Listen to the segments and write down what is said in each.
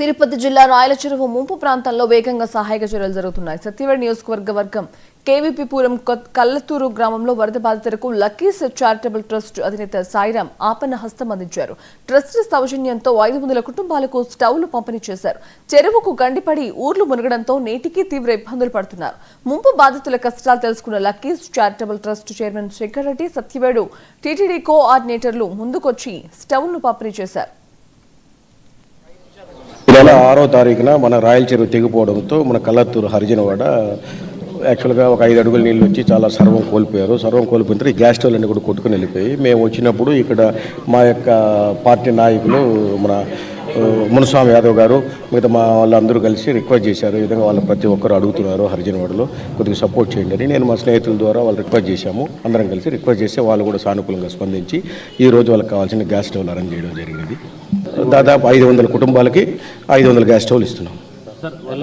తిరుపతి జిల్లా రాయల చెరువు ముంపు ప్రాంతంలో వేగంగా సహాయక చర్యలు జరుగుతున్నాయి. సత్యవేడ నియోజకవర్గ వర్గం కేవీపీపురం కొత్- కల్లతూరు గ్రామంలో వరద బాధితులకు లక్కీస్ చారిటబుల్ ట్రస్ట్ అధినేత సాయిరాం ఆపన్న హస్తం అందించారు. ట్రస్ట్ సౌజన్యంతో ఐదు వందల కుటుంబాలకు స్టవ్లు పంపిణీ చేశారు. చెరువుకు గండిపడి ఊర్లు మునగడంతో నేటికి తీవ్ర ఇబ్బందులు పడుతున్నారు. ముంపు బాధితుల కష్టాలు తెలుసుకున్న Luckys charitable trust chairman Shankar Reddy Satyavedu TTD కోఆర్డినేటర్లు ముందుకొచ్చి స్టవ్ను పంపిణీ చేశారు. ఈ నెల ఆరో తారీఖున మన రాయల చెరువు తెగిపోవడంతో మన కల్లత్తూరు హరిజనవాడ యాక్చువల్గా ఒక ఐదు అడుగుల నీళ్ళు వచ్చి చాలా సర్వం కోల్పోయారు. సర్వం కోల్పోయిన తర్వాత గ్యాస్ స్టవ్లు అన్నీ కూడా కొట్టుకుని వెళ్ళిపోయి మేము వచ్చినప్పుడు ఇక్కడ మా యొక్క పార్టీ నాయకులు మన మునుస్వామి యాదవ్ గారు మిగతా మా వాళ్ళందరూ కలిసి రిక్వెస్ట్ చేశారు. ఈ విధంగా వాళ్ళు ప్రతి ఒక్కరు అడుగుతున్నారు హరిజనవాడలో. కొద్దిగా సపోర్ట్ చేయండి అని నేను మా స్నేహితుల ద్వారా వాళ్ళు రిక్వెస్ట్ చేశాము. అందరం కలిసి రిక్వెస్ట్ చేస్తే వాళ్ళు కూడా సానుకూలంగా స్పందించి ఈ రోజు వాళ్ళకి కావాల్సిన గ్యాస్ స్టవ్లు అరేంజ్ చేయడం జరిగింది. దాదాపు ఐదు వందల కుటుంబాలకి ఐదు వందల గ్యాస్ స్టవ్లు ఇస్తున్నాం.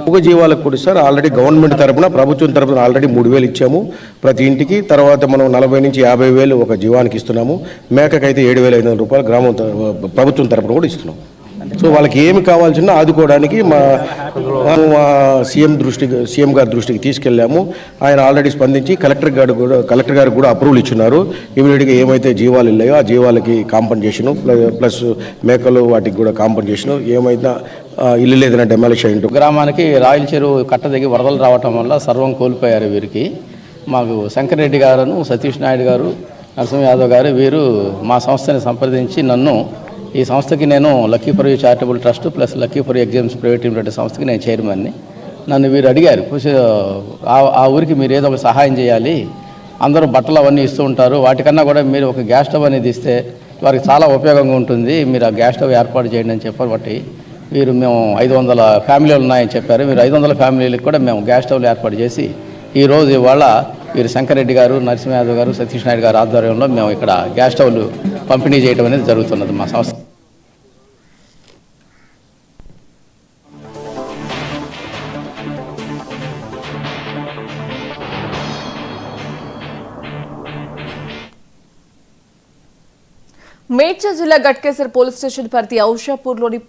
మూగ జీవాలకు కూడా సార్ ఆల్రెడీ గవర్నమెంట్ తరపున ప్రభుత్వం తరపున ఆల్రెడీ మూడు వేలు ఇచ్చాము. ప్రతి ఇంటికి తర్వాత మనం నలభై నుంచి యాభై వేలు ఒక జీవానికి ఇస్తున్నాము. మేకకైతే ఏడు వేల ఐదు వందల రూపాయలు గ్రామం ప్రభుత్వం తరపున కూడా ఇస్తున్నాం. సో వాళ్ళకి ఏమి కావాల్సిన ఆదుకోవడానికి మా మా సీఎం దృష్టికి సీఎం గారి దృష్టికి తీసుకెళ్ళాము. ఆయన ఆల్రెడీ స్పందించి కలెక్టర్ గారు కూడా కలెక్టర్ గారికి కూడా అప్రూవల్ ఇచ్చున్నారు ఇమీడియట్గా ఏమైతే జీవాలు ఇల్లాయో ఆ జీవాలకి కాంపన్సేషను ప్లస్ మేకలు వాటికి కూడా కాంపన్సేషను ఏమైనా ఇల్లు లేదన్నా డెమాలిష్ అయ్యింటు గ్రామానికి రాయల చెరువు కట్ట దగ్గర వరదలు రావటం వల్ల సర్వం కోల్పోయారు వీరికి. మాకు శంకరెడ్డి గారును సతీష్ నాయుడు గారు నరసింహ యాదవ్ గారు వీరు మా సంస్థని సంప్రదించి నన్ను ఈ సంస్థకి నేను Lakkipuri charitable trust plus Lakkipuri exams private limited సంస్థకి నేను చైర్మన్ని. నన్ను వీరు అడిగారు ఆ- ఆ ఊరికి మీరు ఏదో ఒక సహాయం చేయాలి. అందరూ బట్టలు అవన్నీ ఇస్తూ ఉంటారు. వాటికన్నా కూడా మీరు ఒక గ్యాస్ స్టవ్ అనేది ఇస్తే వారికి చాలా ఉపయోగంగా ఉంటుంది. మీరు ఆ గ్యాస్ స్టవ్ ఏర్పాటు చేయండి అని చెప్పారు బట్టి వీరు మేము ఐదు వందల ఫ్యామిలీలు ఉన్నాయని చెప్పారు. మీరు ఐదు వందల ఫ్యామిలీలకు కూడా మేము గ్యాస్ స్టవ్లు ఏర్పాటు చేసి ఈ రోజు ఇవాళ వీరు శంకరెడ్డి గారు నరసింహయాదవ్ గారు సతీష్ నాయుడు గారు ఆధ్వర్యంలో మేము ఇక్కడ గ్యాస్ స్టవ్లు పంపిణీ చేయడం అనేది జరుగుతున్నది మా సంస్థ. మేడ్చల్ జిల్లా గట్కేసర్ పోలీస్ స్టేషన్ పరిధి ఔషాపూర్లోని